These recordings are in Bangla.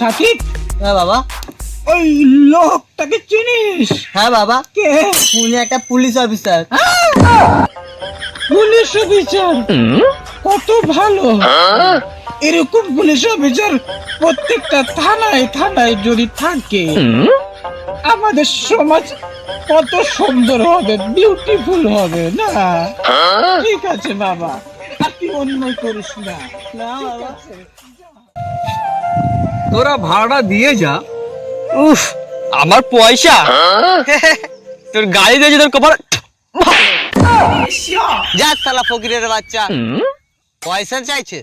সাকিব? হ্যাঁ বাবা। ওই লোকটাকে চিনিস? হ্যাঁ বাবা। কে? উনি একটা পুলিশ অফিসার। Police officer? কত ভালো। এরকম পুলিশ অফিসার প্রত্যেকটা থানায় থানায় যদি থাকে আমাদের সমাজ কত সুন্দর হবে বিউটিফুল হবে না? ঠিক আছে বাবা। আর তুই অন্যায় করিস না। না বাবা। তোরা ভাড়া দিয়ে যা। উফ আমার পয়সা। তোর গাড়ি দিয়ে তোর কপাল যা সালা ফকিরের বাচ্চা। পয়সা চাইছে?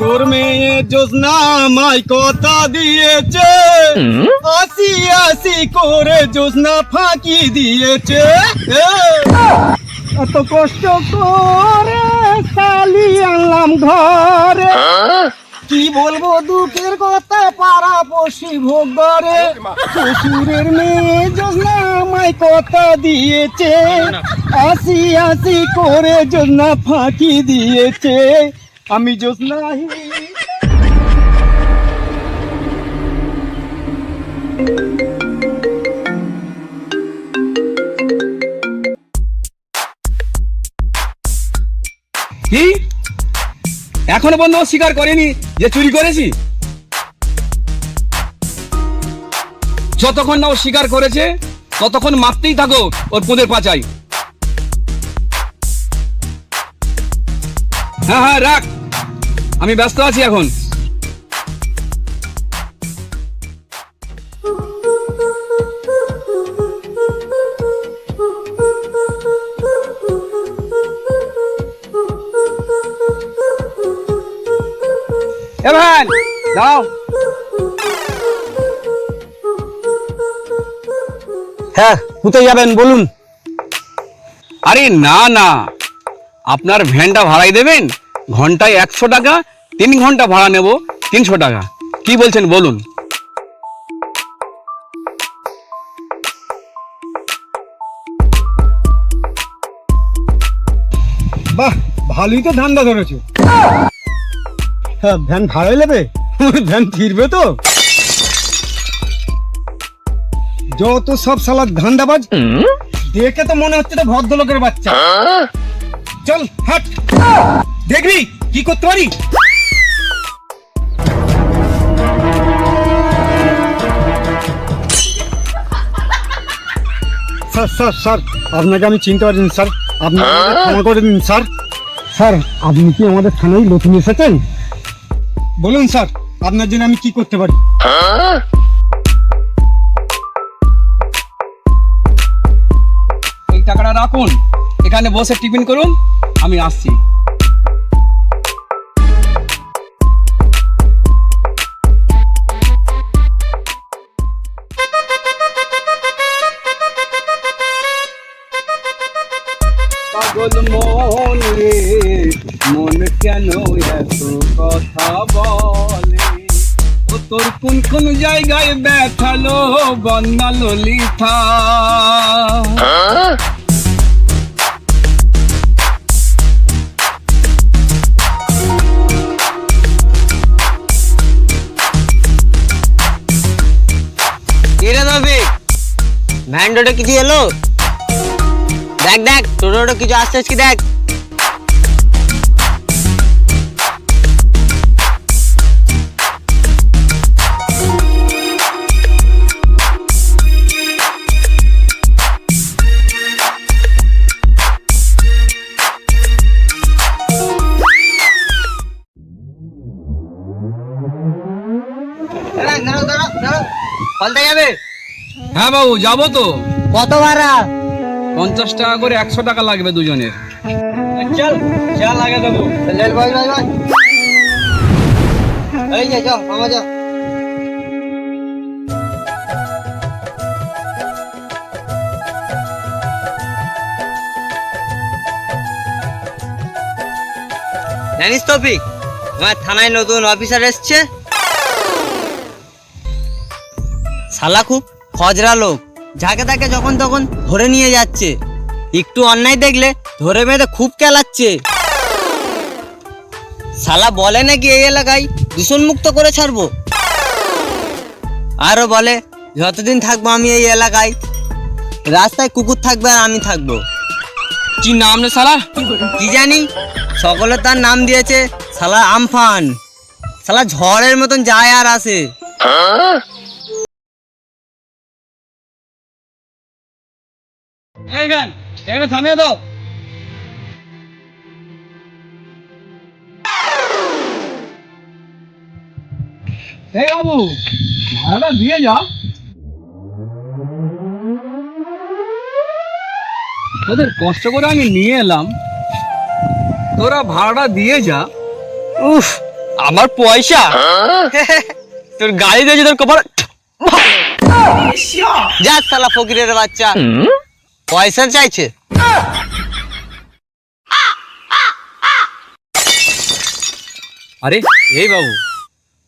তোর মেয়ে যোজনা মাই কথা দিয়েছে। আসি আসি করে যোজনা ফাঁকি দিয়েছে। এত কষ্ট করে সালি আনলাম ঘরে। কি বলব দুঃখের কথা পাড়া পশি ভোগ করে। শ্বশুরের মেয়ে যোজনা আমায় কথা দিয়েছে। আসি আসি করে যোজনা ফাঁকি দিয়েছে। আমি যোজনা কি? এখনও ও স্বীকার করেনি যে চুরি করেছি? যতক্ষণ না ও স্বীকার করেছে, ততক্ষণ মারতেই থাকো ওর পোদের পাচাই। হ্যাঁ হ্যাঁ রাখ। আমি ব্যস্ত আছি এখন। এ ভাই দাও হ্যাঁ কোথায় যাবেন বলুন। আরে না না। আপনার ভ্যানটা ভাড়াই দেবেন? ঘন্টায় একশো টাকা তিন ঘণ্টা ভাড়া নেব তিনশো টাকা। কি বলছেন বলুন। বাহ ভালোই তো ধান্দা ধরেছো। হ্যাঁ ভ্যান ভাড়াই নেবে? ভ্যান ফিরবে তো? যত সব সালাদ ধান্দাবাজ দেখে তো মনে হচ্ছে তো ভদ্রলোকের বাচ্চা। চল হাট। দেখবি? কি করতে পারি? স্যার স্যার স্যার আপনাকে আমি চিনতে পারিনি স্যার। আপনি ক্ষমা করে দিন স্যার। স্যার আপনি কি আমাদের থানায় নতুন এসেছেন? বলুন স্যার আপনার জন্য আমি কি করতে পারি? এই টাকাটা রাখুন। এখানে বসে টিফিন করুন আমি আসছি। জায়গায় ব্যথালো বন্দা ললিতা কিরে তবে ভ্যান টোটো কিছু এলো দেখ দেখ টোটো টোটো কিছু আসছে কি দেখ বাবু যাব তো। কত ভাড়া? পঞ্চাশ টাকা করে একশো টাকা লাগবে দুজনের। চল চল আগে দেবো। চল বল বল বল এই যা যাও মামা যাও জানিস তফিক আমার থানায় নতুন অফিসার এসছে। শালা খুব খজরা লোক যাকে তাকে যখন তখন ধরে নিয়ে যাচ্ছে। একটু অন্যায় দেখলে ধরে বেঁধে খুব কেলাচ্ছে। শালা বলে নাকি এই এলাকায় দূষণ মুক্ত করে ছাড়বো? আরও বলে যতদিন থাকব আমি এই এলাকায়। রাস্তায় কুকুর থাকবে আর আমি থাকব। কি নাম রে শালা? কি জানি সকলে তার নাম দিয়েছে শালা আমফান। শালা ঝড়ের মতন যায় আর আসে। এই গান এখানে থামিয়ে দাও। এই বাবু ভাড়াটা দিয়ে যা। তোদের কষ্ট করে আমি নিয়ে এলাম। তোরা ভাড়াটা দিয়ে যা। উফ আমার পয়সা। তোর গাড়ি দিয়েছে তোর কপাল যা শালা ফকিরের বাচ্চা। পয়সা চাইছে। আরে এই বাবু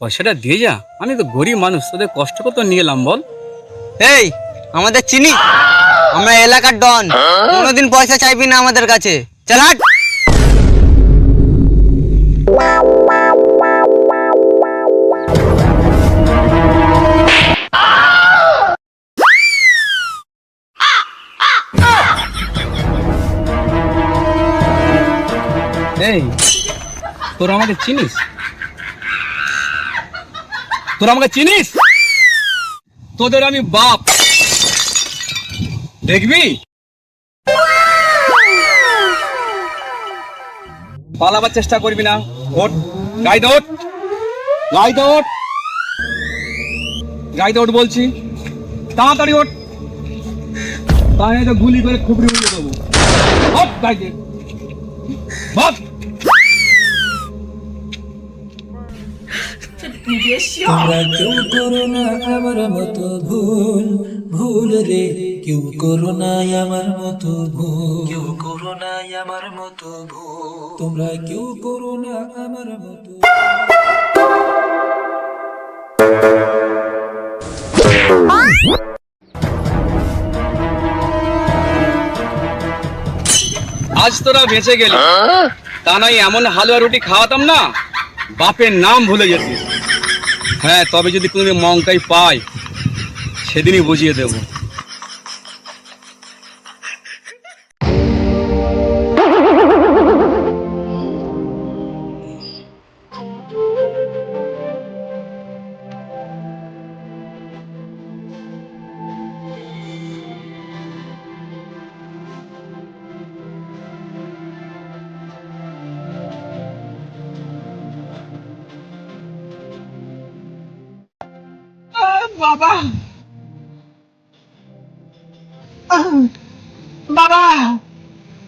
পয়সাটা দিয়ে যা। আমি তো গরিব মানুষ তোদের কষ্ট কত নিয়ে এলাম বল। এই আমাদের চিনি। আমরা এলাকার ডন। কোনোদিন পয়সা চাইবি না আমাদের কাছে। চল তোরা আমাকে চিনিস? তোরা আমাকে চিনিস? তোদের আমি বাপ। দেখবি? পালাবার চেষ্টা করবি না। গাইতে ওঠ। গাইতে ওঠ। বলছি। তাড়াতাড়ি ওঠ। তাহলে গুলি করে খুবড়ি উড়িয়ে দেবো। বাপ! তোমরা কেউ করো না আমার মতো ভুল ভুল রে। কেউ করো না আমার মতো ভুল। কেউ করো না আমার মতো ভুল। তোমরা কেউ করো না আমার মতো আজ তোরা বেঁচে গেলি। তা নয় এমন হালুয়া রুটি খাওয়াতাম না? বাপের নাম ভুলে যেতিস হ্যাঁ তবে যদি কোনোদিন মঙ্কাই পাই সেদিনই বুঝিয়ে দেব। বাবা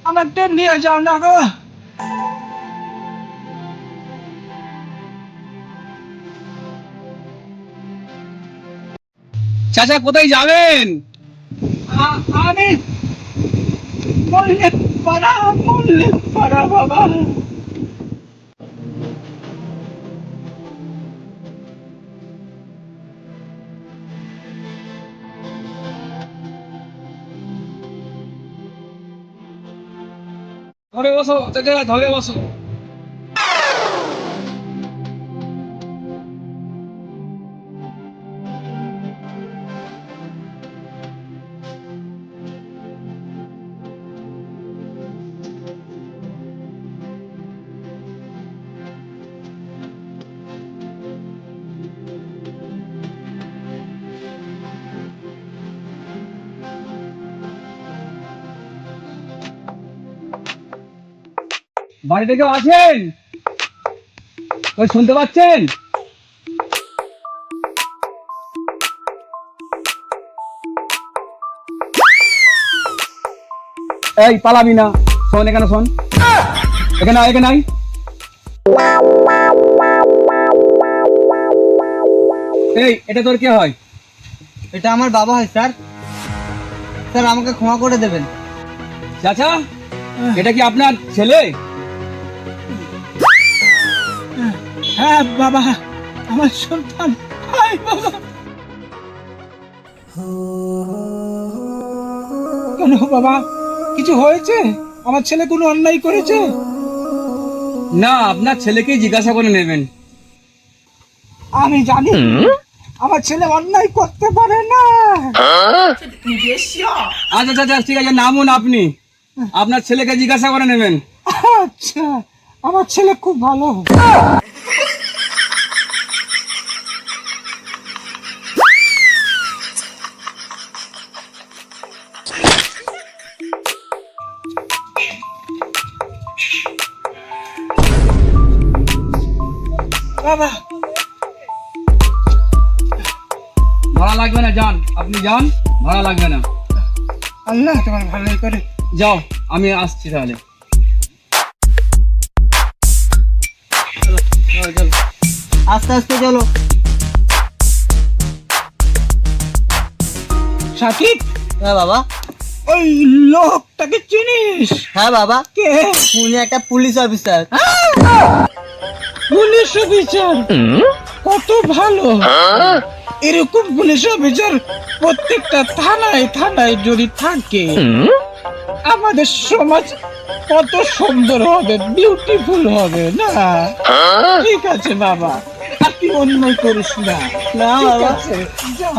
আমাকে নিয়ে যাও না গো। চাচা কোথায় যাবেন? আমি মল্লিক পাড়া মল্লিক পাড়া বাবা। ধরে বসো ধরে বসো। বাড়িতে কেউ আছেন? ওই শুনতে পাচ্ছেন? এই পালাবি না। শোন এখানে শোন। এখানে আয়, এখানে আয়। এই এটা তোর কে হয়? এটা আমার বাবা হয় স্যার। স্যার আমাকে ক্ষমা করে দেবেন। চাচা এটা কি আপনার ছেলে? হ্যাঁ বাবা আমার সন্তান। হাই বাবা। কেন বাবা কিছু হয়েছে? আমার ছেলে কোনো অন্যায় করেছে? না আপনার ছেলেকেই জিজ্ঞাসা করে নেবেন। আমি জানি আমার ছেলে অন্যায় করতে পারে না। আচ্ছা আচ্ছা ঠিক আছে নামুন আপনি। আপনার ছেলেকে জিজ্ঞাসা করে নেবেন। আচ্ছা আমার ছেলে খুব ভালো। বাবা। ভাড়া লাগবে না যান। আপনি যান ভাড়া লাগবে না। আল্লাহ তোমার ভালোই করে। যাও আমি আসছি তাহলে। আস্তে আস্তে চলো। সাকিব? হ্যাঁ বাবা। ওই লোকটাকে চিনিস? হ্যাঁ বাবা। কে? উনি একটা পুলিশ অফিসার। পুলিশ অফিসার কত ভালো। এরকম পুলিশ অফিসার প্রত্যেকটা থানায় থানায় যদি থাকে আমাদের সমাজ কত সুন্দর হবে বিউটিফুল হবে না? ঠিক আছে বাবা আর তুই অন্যায় করিস না। না ঠিক বাবা। আছে। যা।